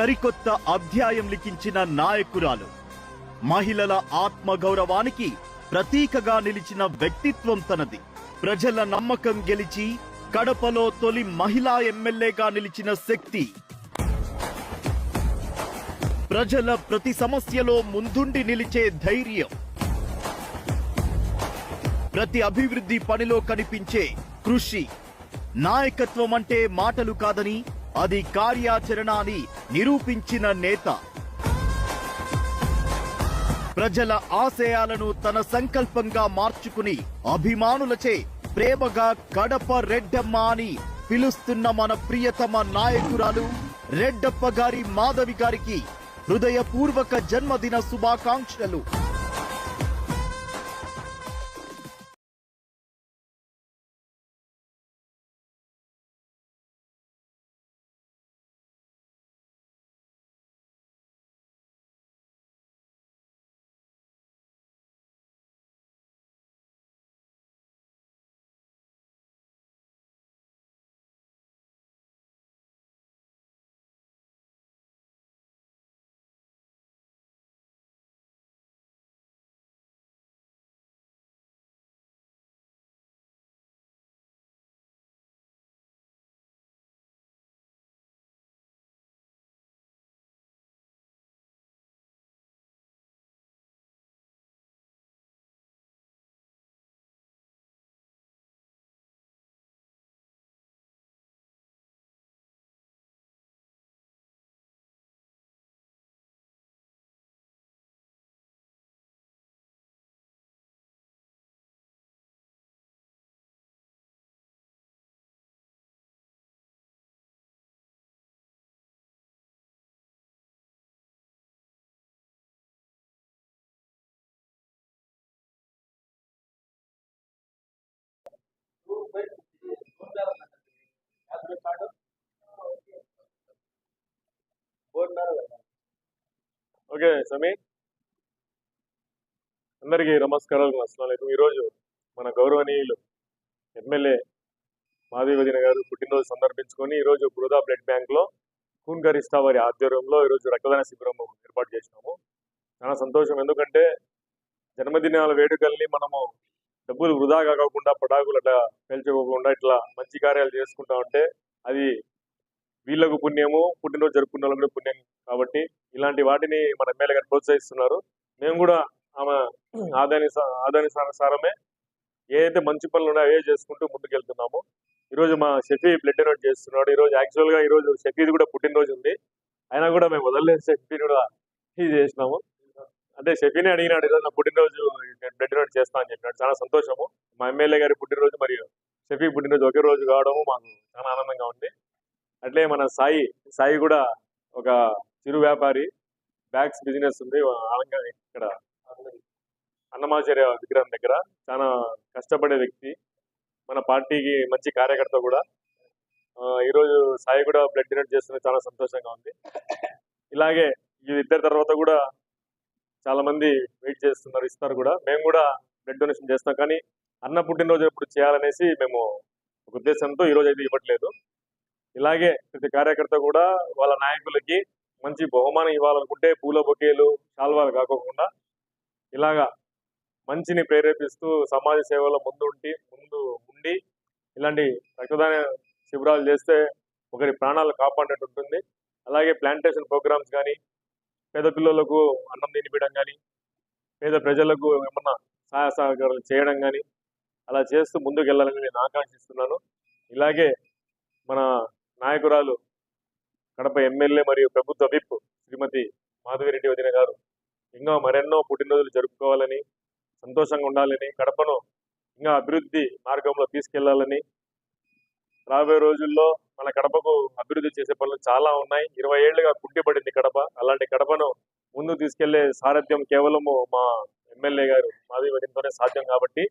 సరికొత్త అధ్యాయం లిఖించిన నాయకురాలు. మహిళల ఆత్మగౌరవానికి ప్రతీకగా నిలిచిన వ్యక్తిత్వం తనది. ప్రజల నమ్మకం గెలిచి కడపలో తొలి మహిళా ఎమ్మెల్యేగా నిలిచిన శక్తి. ప్రజల ప్రతి సమస్యలో ముందుండి నిలిచే ధైర్యం. ప్రతి అభివృద్ధి పనిలో కనిపించే కృషి. నాయకత్వం అంటే మాటలు కాదని అది కార్యాచరణ అని నిరూపించిన నేత. ప్రజల ఆశయాలను తన సంకల్పంగా మార్చుకుని అభిమానులచే ప్రేమగా కడప రెడ్డమ్మ అని పిలుస్తున్న మన ప్రియతమ నాయకురాలు రెడ్డప్ప గారి మాధవి గారికి హృదయపూర్వక జన్మదిన శుభాకాంక్షలు. ఓకే సమీ అందరికీ నమస్కారాలు అస్సలం ఈరోజు మన గౌరవనీయులు ఎమ్మెల్యే మాధవి గారు పుట్టినరోజు సందర్భించుకొని ఈరోజు బృదా బ్లడ్ బ్యాంక్లో ఖూన్ గరిష్ట వారి ఆధ్వర్యంలో ఈరోజు రక్తదాన శిబిరం ఏర్పాటు చేసినాము. చాలా సంతోషం. ఎందుకంటే జన్మదినాల వేడుకల్ని మనము డబ్బులు వృధా కాకుండా పటాకులు అట్లా పేల్చుకోకుండా ఇట్లా మంచి కార్యాలు చేసుకుంటా ఉంటే అది వీళ్ళకు పుణ్యము పుట్టినరోజు జరుపుకున్న వాళ్ళు కూడా పుణ్యం కాబట్టి ఇలాంటి వాటిని మన ఎమ్మెల్యే గారు ప్రోత్సహిస్తున్నారు. మేము కూడా ఆమె ఆదాని ఆదానిసారమే ఏదైతే మంచి పనులు ఉన్నాయో అవే చేసుకుంటూ ముందుకెళ్తున్నాము. ఈరోజు మా షఫీ బ్లడ్ డొనేట్ చేస్తున్నాడు. ఈరోజు యాక్చువల్గా ఈరోజు షఫీది కూడా పుట్టినరోజు ఉంది. అయినా కూడా మేము వదలలేదు. షఫీ కూడా ఇది చేసినాము. అంటే షఫీని అడిగినాడు ఈరోజు నా పుట్టినరోజు బ్లడ్ డొనేట్ చేస్తా అని చెప్పినాడు. చాలా సంతోషము. మా ఎమ్మెల్యే గారి పుట్టినరోజు మరియు షఫీ పుట్టినరోజు ఒకే రోజు కావడము మాకు చాలా ఆనందంగా ఉంది. అట్లే మన సాయి సాయి కూడా ఒక చిరు వ్యాపారి బ్యాగ్స్ బిజినెస్ ఉంది. ఆనందంగా ఇక్కడ అన్నమాచార్య విగ్రహం దగ్గర చాలా కష్టపడే వ్యక్తి మన పార్టీకి మంచి కార్యకర్త కూడా. ఈరోజు సాయి కూడా బ్లడ్ డొనేట్ చేస్తున్న చాలా సంతోషంగా ఉంది. ఇలాగే ఈ ఇద్దరి తర్వాత కూడా చాలా మంది వెయిట్ చేస్తున్నారు ఇస్తారు కూడా. మేము కూడా బ్లడ్ డొనేషన్ చేస్తాం. కానీ అన్న పుట్టినరోజు ఎప్పుడు చేయాలనేసి మేము ఒక ఉద్దేశంతో ఈరోజు అయితే ఇవ్వట్లేదు. ఇలాగే ప్రతి కార్యకర్త కూడా వాళ్ళ నాయకులకి మంచి బహుమానం ఇవ్వాలనుకుంటే పూల బొకేలు శాల్వాలు కాకోకుండా ఇలాగా మంచిని ప్రేరేపిస్తూ సమాజ సేవలో ముందు ఉండి ముందు ఉండి ఇలాంటి రక్తదాన శిబిరాలు చేస్తే ఒకరి ప్రాణాలు కాపాడేట్టు ఉంటుంది. అలాగే ప్లాంటేషన్ ప్రోగ్రామ్స్ కానీ పేద పిల్లలకు అన్నం తినిపించడం కానీ పేద ప్రజలకు ఏమన్నా సహాయ సహకారాలు చేయడం కానీ అలా చేస్తూ ముందుకు వెళ్ళాలని నేను ఆకాంక్షిస్తున్నాను. ఇలాగే మన నాయకురాలు కడప ఎమ్మెల్యే మరియు ప్రభుత్వ విప్ శ్రీమతి మాధవిరెడ్డి వదిన గారు ఇంకా మరెన్నో పుట్టినరోజులు జరుపుకోవాలని సంతోషంగా ఉండాలని కడపను ఇంకా అభివృద్ధి మార్గంలో తీసుకెళ్ళాలని రాబోయే రోజుల్లో మన కడపకు అభివృద్ధి చేసే పనులు చాలా ఉన్నాయి. ఇరవై ఏళ్ళుగా కుంటిపడింది కడప. అలాంటి కడపను ముందు తీసుకెళ్ళే సారథ్యం కేవలము మా ఎమ్మెల్యే గారు. మాధవి వదినతోనే సాధ్యం కాబట్టి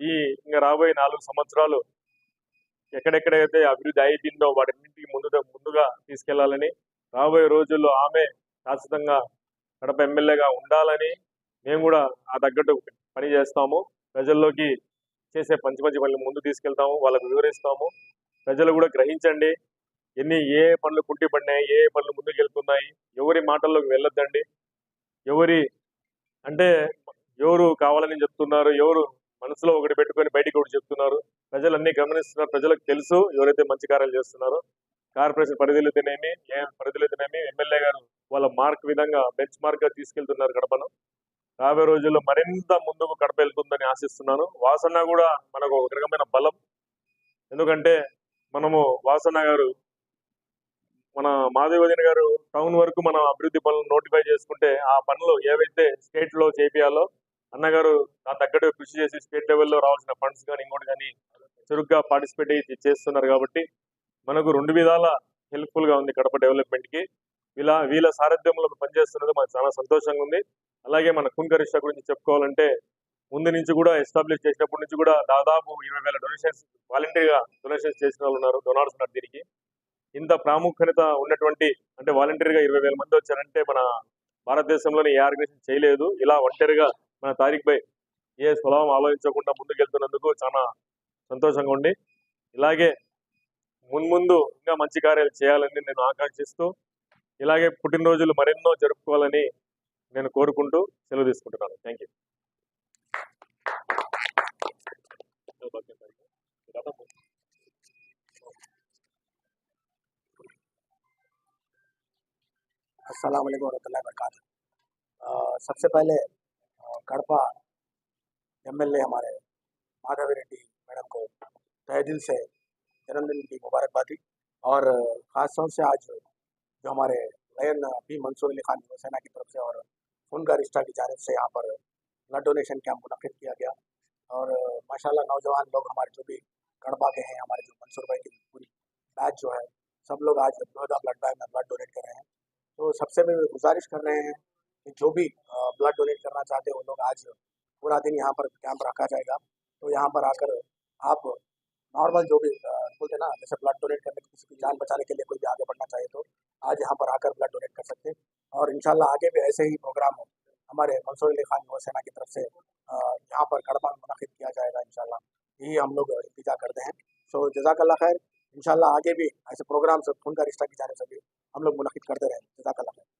ఈ ఇంకా రాబోయే నాలుగు సంవత్సరాలు ఎక్కడెక్కడైతే అభివృద్ధి అయిపోయిందో వాటిన్నింటికి ముందు ముందుగా తీసుకెళ్ళాలని రాబోయే రోజుల్లో ఆమె శాశ్వతంగా కడప ఎమ్మెల్యేగా ఉండాలని మేము కూడా ఆ తగ్గట్టు పని చేస్తాము ప్రజల్లోకి చేసే మంచి మంచి పనులు ముందు తీసుకెళ్తాము. వాళ్ళకు వివరిస్తాము. ప్రజలు కూడా గ్రహించండి. ఎన్ని ఏ పనులు కుంటి పడినాయి ఏ పనులు ముందుకు వెళ్తున్నాయి ఎవరి మాటల్లోకి వెళ్ళొద్దండి. ఎవరి అంటే ఎవరు కావాలని చెప్తున్నారు ఎవరు మనసులో ఒకటి పెట్టుకొని బయటికి ఒకటి చెప్తున్నారు. ప్రజలు అన్ని గమనిస్తున్నారు ప్రజలకు తెలుసు ఎవరైతే మంచి కార్యాలు చేస్తున్నారో. కార్పొరేషన్ పరిధిలో తినేమి ఏ పరిధిలో తినేమి ఎమ్మెల్యే గారు వాళ్ళ మార్క్ విధంగా బెంచ్ మార్క్గా తీసుకెళ్తున్నారు కడపను రాబోయే రోజుల్లో మరింత ముందుకు కడప వెళ్తుందని ఆశిస్తున్నాను. వాసన కూడా మనకు ఒక రకమైన బలం. ఎందుకంటే మనము వాసన గారు మన మాధవదిన గారు టౌన్ వరకు మన అభివృద్ధి పనులు నోటిఫై చేసుకుంటే ఆ పనులు ఏవైతే స్టేట్లో చేపియాలో అన్నగారు దాని తగ్గట్టు కృషి చేసి స్టేట్ లెవెల్లో రావాల్సిన ఫండ్స్ కానీ ఇంకోటి కానీ చురుగ్గా పార్టిసిపేట్ చేస్తున్నారు కాబట్టి మనకు రెండు విధాల హెల్ప్ఫుల్గా ఉంది కడప డెవలప్మెంట్కి. వీళ్ళ వీళ్ళ సారథ్యంలో పనిచేస్తున్నది మాకు చాలా సంతోషంగా ఉంది. అలాగే మన కుంకరిష్ట గురించి చెప్పుకోవాలంటే ముందు నుంచి కూడా ఎస్టాబ్లిష్ చేసినప్పటి నుంచి కూడా దాదాపు ఇరవై వేల డొనేషన్స్ వాలంటీర్గా డొనేషన్స్ చేసిన వాళ్ళు ఉన్నారు డొనార్స్ ఉన్నారు దీనికి. ఇంత ప్రాముఖ్యత ఉన్నటువంటి అంటే వాలంటీర్గా ఇరవై వేల మంది వచ్చారంటే మన భారతదేశంలోని ఏ ఆర్గనైజేషన్ చేయలేదు. ఇలా ఒంటరిగా మన తారీఖ్ పై ఏ స్వభావం ఆలోచించకుండా ముందుకెళ్తున్నందుకు చాలా సంతోషంగా ఉండి ఇలాగే మున్ముందు ఇంకా మంచి కార్యాలు చేయాలని నేను ఆకాంక్షిస్తూ ఇలాగే పుట్టినరోజులు మరెన్నో జరుపుకోవాలని నేను కోరుకుంటూ సెలవు తీసుకుంటున్నాను. థ్యాంక్ अस्सलाम वालेकुम वरहमतुल्लाहि वबरकातुहू सबसे पहले अ, कड़पा एमएलए हमारे माधवी रेड्डी मैडम को तहे दिल से जन्मदिन की मुबारकबाद दी। और अ, खास तौर से आज जो हमारे लयन बी मंसूर अली खान सेना की तरफ़ से और फुनगा रिश्ता की जानब से यहाँ पर ब्लड डोनेशन कैंप मुनद किया गया। और अ, माशाल्लाह नौजवान लोग हमारे जो भी कड़पा के हैं हमारे जो मंसूर भाई की पूरी बैच जो है सब लोग आज ब्लड बैंक में ब्लड डोनेट कर रहे हैं। तो सबसे भी गुजारिश कर रहे हैं कि जो भी ब्लड डोनेट करना चाहते हैं वो लोग आज पूरा दिन यहाँ पर कैंप रखा जाएगा। तो यहाँ पर आकर आप नॉर्मल जो भी बोलते हैं ना, जैसे ब्लड डोनेट करने किसी की जान बचाने के लिए कोई भी आगे बढ़ना चाहे तो आज यहाँ पर आकर ब्लड डोनेट कर सकते हैं। और इंशाल्लाह आगे भी ऐसे ही प्रोग्राम हमारे मंसूर अली खान युवा सेना की तरफ़ से यहाँ पर कड़पा में मुनद किया जाएगा इंशाल्लाह। यही हम लोग इंतजा करते हैं। सो जजाकल्ला खैर, इंशाल्लाह आगे भी ऐसे प्रोग्राम खून का रिश्ता की जाने से भी हम लोग मुनद करते रहे।